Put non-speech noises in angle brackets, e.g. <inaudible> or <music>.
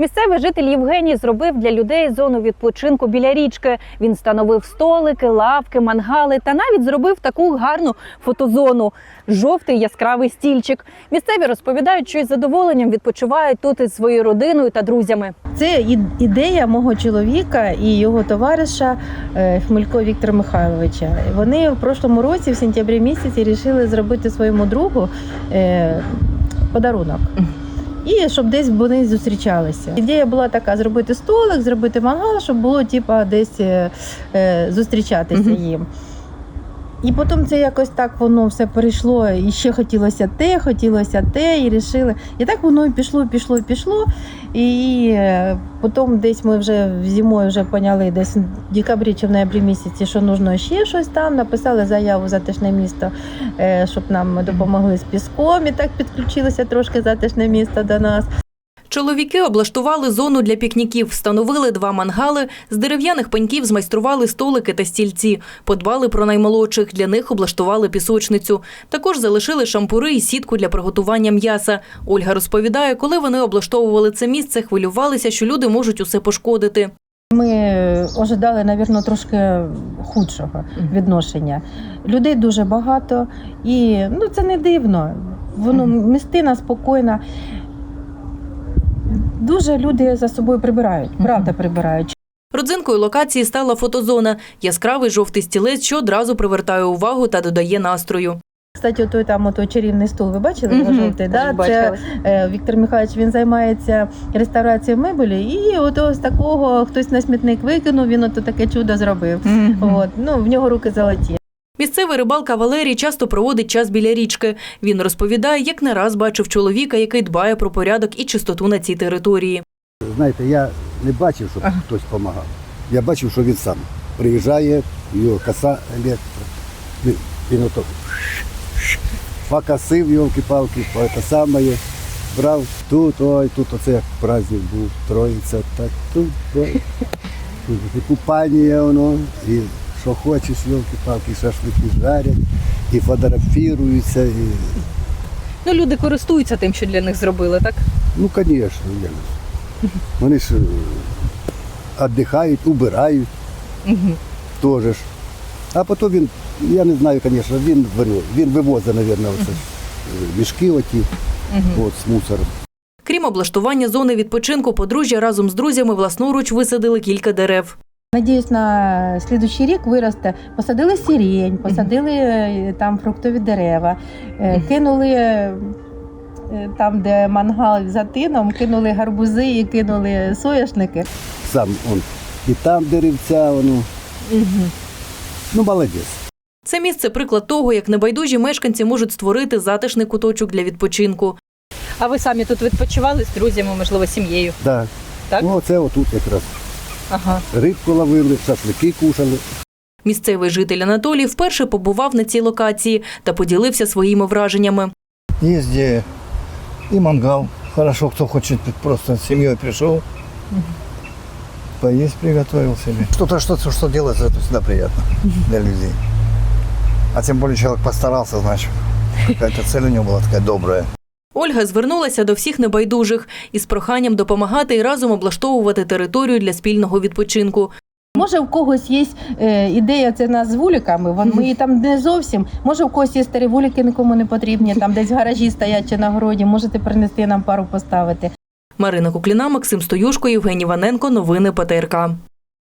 Місцевий житель Євгеній зробив для людей зону відпочинку біля річки. Він встановив столики, лавки, мангали та навіть зробив таку гарну фотозону жовтий яскравий стільчик. Місцеві розповідають, що із задоволенням відпочивають тут із своєю родиною та друзями. Це ідея мого чоловіка і його товариша е, Хмелько Віктора Михайловича. Вони в прошлому році, в сентябрі місяці, вирішили зробити своєму другу е, подарунок. І щоб десь вони зустрічалися. Ідея була така: зробити столик, зробити мангал, щоб було типа десь е, е, зустрічатися їм. І потім це якось так воно все перейшло, і ще хотілося те, хотілося те, і рішили. І так воно і пішло, пішло, пішло. І е, потім десь ми вже зимою вже поняли, десь в декабрі чи в ноябрі місяці, що потрібно ще щось там. Написали заяву затишне місто, е, щоб нам допомогли з піском. І так підключилося трошки затишне місто до нас. Чоловіки облаштували зону для пікніків, встановили два мангали, з дерев'яних пеньків змайстрували столики та стільці, подбали про наймолодших, для них облаштували пісочницю. Також залишили шампури і сітку для приготування м'яса. Ольга розповідає, коли вони облаштовували це місце, хвилювалися, що люди можуть усе пошкодити. Ми ожидали, навірно, трошки худшого відношення. Людей дуже багато, і ну, це не дивно. Воно містина спокійна. Дуже люди за собою прибирають, правда, прибирають. Родзинкою локації стала фотозона – яскравий жовтий стілець, що одразу привертає увагу та додає настрою. Кстати, той там отой чарівний стул, ви бачили його Мгм, жовтий? Да? Це е, Віктор Михайлович він займається реставрацією мебелі, і от ось такого хтось на смітник викинув, він ото таке чудо зробив. От, ну, в нього руки золоті. Місцевий рибалка Валерій часто проводить час біля річки. Він розповідає, як не раз бачив чоловіка, який дбає про порядок і чистоту на цій території. Знаєте, я не бачив, щоб хтось допомагав. Я бачив, що він сам приїжджає, його коса електро. Він, ото покосив йолки-палки, це саме, брав тут, ой, тут оце як праздник був, троїця, так тут. <laughs> Тут купання воно, і що хочеш, йолки-палки, шашлики жарять, і фотографіруються, і Ну люди користуються тим, що для них зробили, так? Ну, звісно, Яна. Вони ж е, віддихають, убирають теж. ж. А потім він, я не знаю, звісно, він, він вивозить, мабуть, е, мішки оті от, з мусором. Крім облаштування зони відпочинку, подружжя разом з друзями власноруч висадили кілька дерев. Надіюсь, на слідуючий рік виросте. Посадили сирень, посадили е, там фруктові дерева, е, кинули е, там, де мангал за тином, кинули гарбузи і кинули соняшники. Сам он, і там деревця, воно. Ну, молодець. Це місце приклад того, як небайдужі мешканці можуть створити затишний куточок для відпочинку. А ви самі тут відпочивали з друзями, можливо, сім'єю? Да. Так? Ну, оце отут якраз. Ага. Рибку ловили, шашлики кушали. Місцевий житель Анатолій вперше побував на цій локації та поділився своїми враженнями. Есть где и мангал. Хорошо, кто хочет просто с семьей пришел. Поесть приготовил себе. Что-то, что-то, что делается, это всегда приятно для людей. А тем более человек постарался, значит. <laughs> Какая-то цель у него была такая добрая. Ольга звернулася до всіх небайдужих із проханням допомагати і разом облаштовувати територію для спільного відпочинку. Може, в когось є е, ідея це нас з вуликами. Вон ми там не зовсім. Може, в когось є старі вулики, нікому не потрібні. Там десь в гаражі стоять чи на городі. Можете принести нам пару поставити. Марина Кукліна, Максим Стоюшко, Євгеній Ваненко. Новини ПТРК.